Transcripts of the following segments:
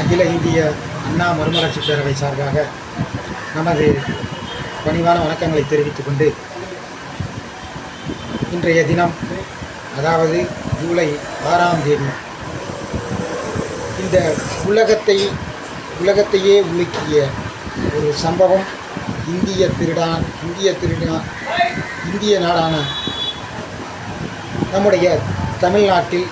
அகில இந்திய அண்ணா மறுமலர்ச்சி பேரவை சார்பாக நமது பணிவான வணக்கங்களை தெரிவித்துக் கொண்டு இன்றைய தினம் அதாவது ஜூலை ஆறாம் தேதி இந்த உலகத்தை உலகத்தையே உலுக்கிய ஒரு சம்பவம் இந்திய திருடான் இந்திய திருடா இந்திய நாடான நம்முடைய தமிழ்நாட்டில்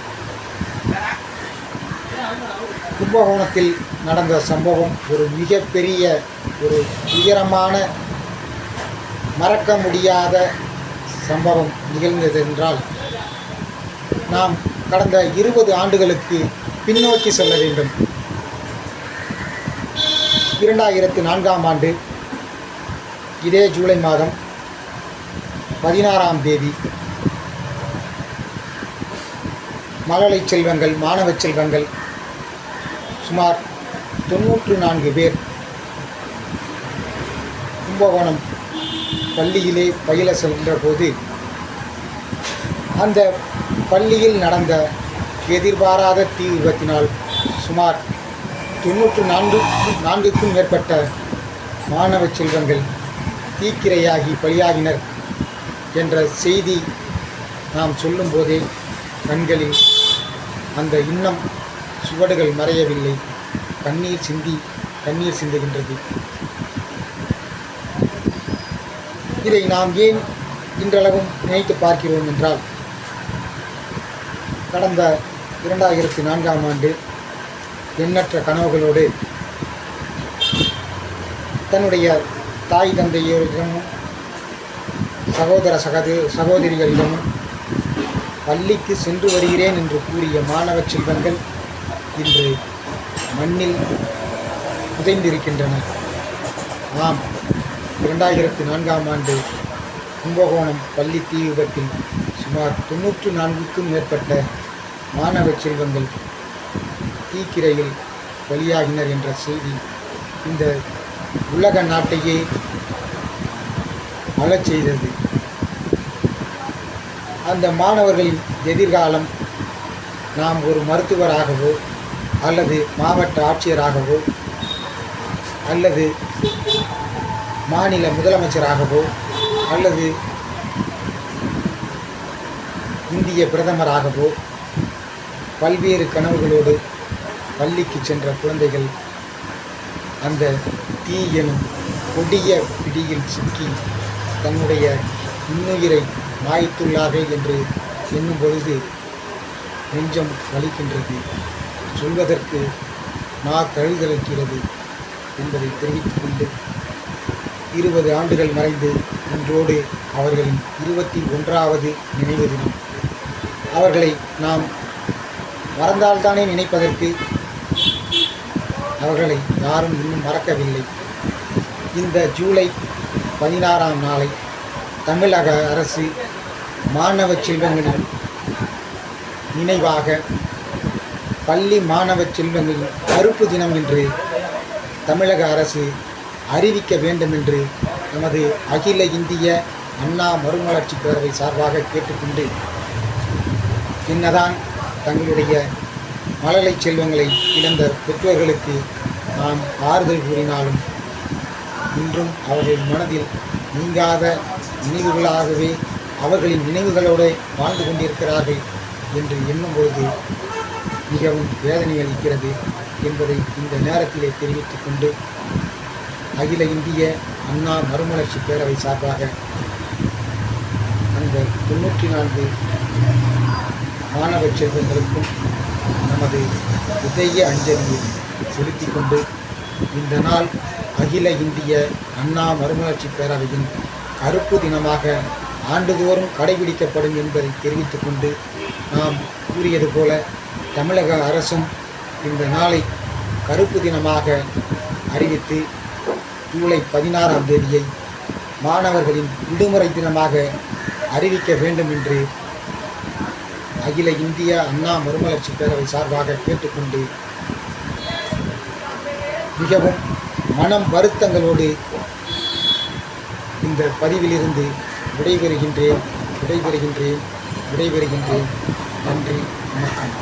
கும்பகோணத்தில் நடந்த சம்பவம் ஒரு மிகப்பெரிய ஒரு உயரமான மறக்க முடியாத சம்பவம் நிகழ்ந்தது என்றால் நாம் கடந்த இருபது ஆண்டுகளுக்கு பின்னோக்கி செல்ல வேண்டும். இரண்டாயிரத்து நான்காம் ஆண்டு இதே ஜூலை மாதம் பதினாறாம் தேதி மழலை செல்வங்கள் மாணவ செல்வங்கள் சுமார் தொண்ணூற்று நான்கு பேர். கும்பகோணம் பள்ளியிலே பயில சென்ற போது அந்த பள்ளியில் நடந்த எதிர்பாராத தீ விபத்தினால் சுமார் தொண்ணூற்று நான்கு நான்குக்கும் மேற்பட்ட மாணவ செல்வங்கள் தீக்கிரையாகி பலியாகினர் என்ற செய்தி நாம் சொல்லும்போதே கண்களில் அந்த இன்னம் சுவடுகள் மறையவில்லை. கண்ணீர் சிந்தி கண்ணீர் சிந்துகின்றது. இதை நாம் ஏன் இன்றளவும் நினைத்து பார்க்கிறோம் என்றால் கடந்த இரண்டாயிரத்தி நான்காம் ஆண்டு எண்ணற்ற கனவுகளோடு தன்னுடைய தாய் தந்தையரிடமும் சகோதர சகது சகோதரிகளிடமும் பள்ளிக்கு சென்று வருகிறேன் என்று கூறிய மாணவ செல்வங்கள் இன்று மண்ணில் புதைந்திருக்கின்றன. ஆம் இரண்டாயிரத்தி நான்காம் ஆண்டு கும்பகோணம் பள்ளி தீ விபத்தில் சுமார் தொண்ணூற்று நான்குக்கும் மேற்பட்ட மாணவ செல்வங்கள் தீக்கிரையில் பலியாகினர் என்ற செய்தி இந்த உலக நாட்டையே அழச் செய்தது. அந்த மாணவர்களின் எதிர்காலம் நாம் ஒரு மருத்துவராகவோ அல்லது மாவட்ட ஆட்சியராகவோ அல்லது மாநில முதலமைச்சராகவோ அல்லது இந்திய பிரதமராகவோ பல்வேறு கனவுகளோடு பள்ளிக்கு சென்ற குழந்தைகள் அந்த தீ எனும் கொடிய பிடியில் சிக்கி தன்னுடைய இன்னுயிரை மாய்த்துள்ளார்கள் என்று எண்ணும் பொழுது நெஞ்சம் வலிக்கின்றது. சொல்வதற்கு நா தழுதளிக்கிறது என்பதை தெரிவித்துக் கொண்டு இருபது ஆண்டுகள் மறைந்து இன்றோடு அவர்களின் இருபத்தி ஒன்றாவது நினைவு தினம். அவர்களை நாம் மறந்தால்தானே நினைப்பதற்கு? அவர்களை யாரும் இன்னும் மறக்கவில்லை. இந்த ஜூலை பதினாறாம் நாளை தமிழக அரசு மாணவ செல்வங்களின் நினைவாக பள்ளி மாணவ செல்வங்கள் கருப்பு தினம் என்று தமிழக அரசு அறிவிக்க வேண்டும் என்று நமது அகில இந்திய அண்ணா மறுமலர்ச்சி பேரவை சார்பாக கேட்டுக்கொண்டு என்னதான் தங்களுடைய மழலை செல்வங்களை இழந்த பெற்றோர்களுக்கு நாம் ஆறுதல் கூறினாலும் இன்றும் அவர்கள் மனதில் நீங்காத நினைவுகளாகவே அவர்களின் நினைவுகளோடு வாழ்ந்து கொண்டிருக்கிறார்கள் என்று எண்ணும் பொழுது மிகவும் வேதனை அளிக்கிறது என்பதை இந்த நேரத்திலே தெரிவித்துக் கொண்டு அகில இந்திய அண்ணா மறுமலர்ச்சி பேரவை சார்பாக அந்த தொண்ணூற்றி நான்கு மாணவ செல்வங்களுக்கும் நமது உதய அஞ்சலியை செலுத்திக் கொண்டு இந்த நாள் அகில இந்திய அண்ணா மறுமலர்ச்சி பேரவையின் கருப்பு தினமாக ஆண்டுதோறும் கடைபிடிக்கப்படும் என்பதை தெரிவித்துக் கொண்டு நாம் கூறியது போல தமிழக அரசும் இந்த நாளை கருப்பு தினமாக அறிவித்து ஜூலை பதினாறாம் தேதியை மாணவர்களின் விடுமுறை தினமாக அறிவிக்க வேண்டும் என்று அகில இந்திய அண்ணா மறுமலர்ச்சி பேரவை சார்பாக கேட்டுக்கொண்டு மிகவும் மனம் வருத்தங்களோடு இந்த பதிவிலிருந்து விடைபெறுகின்றேன் விடைபெறுகின்றேன் விடைபெறுகின்றேன். நன்றி. வணக்கம்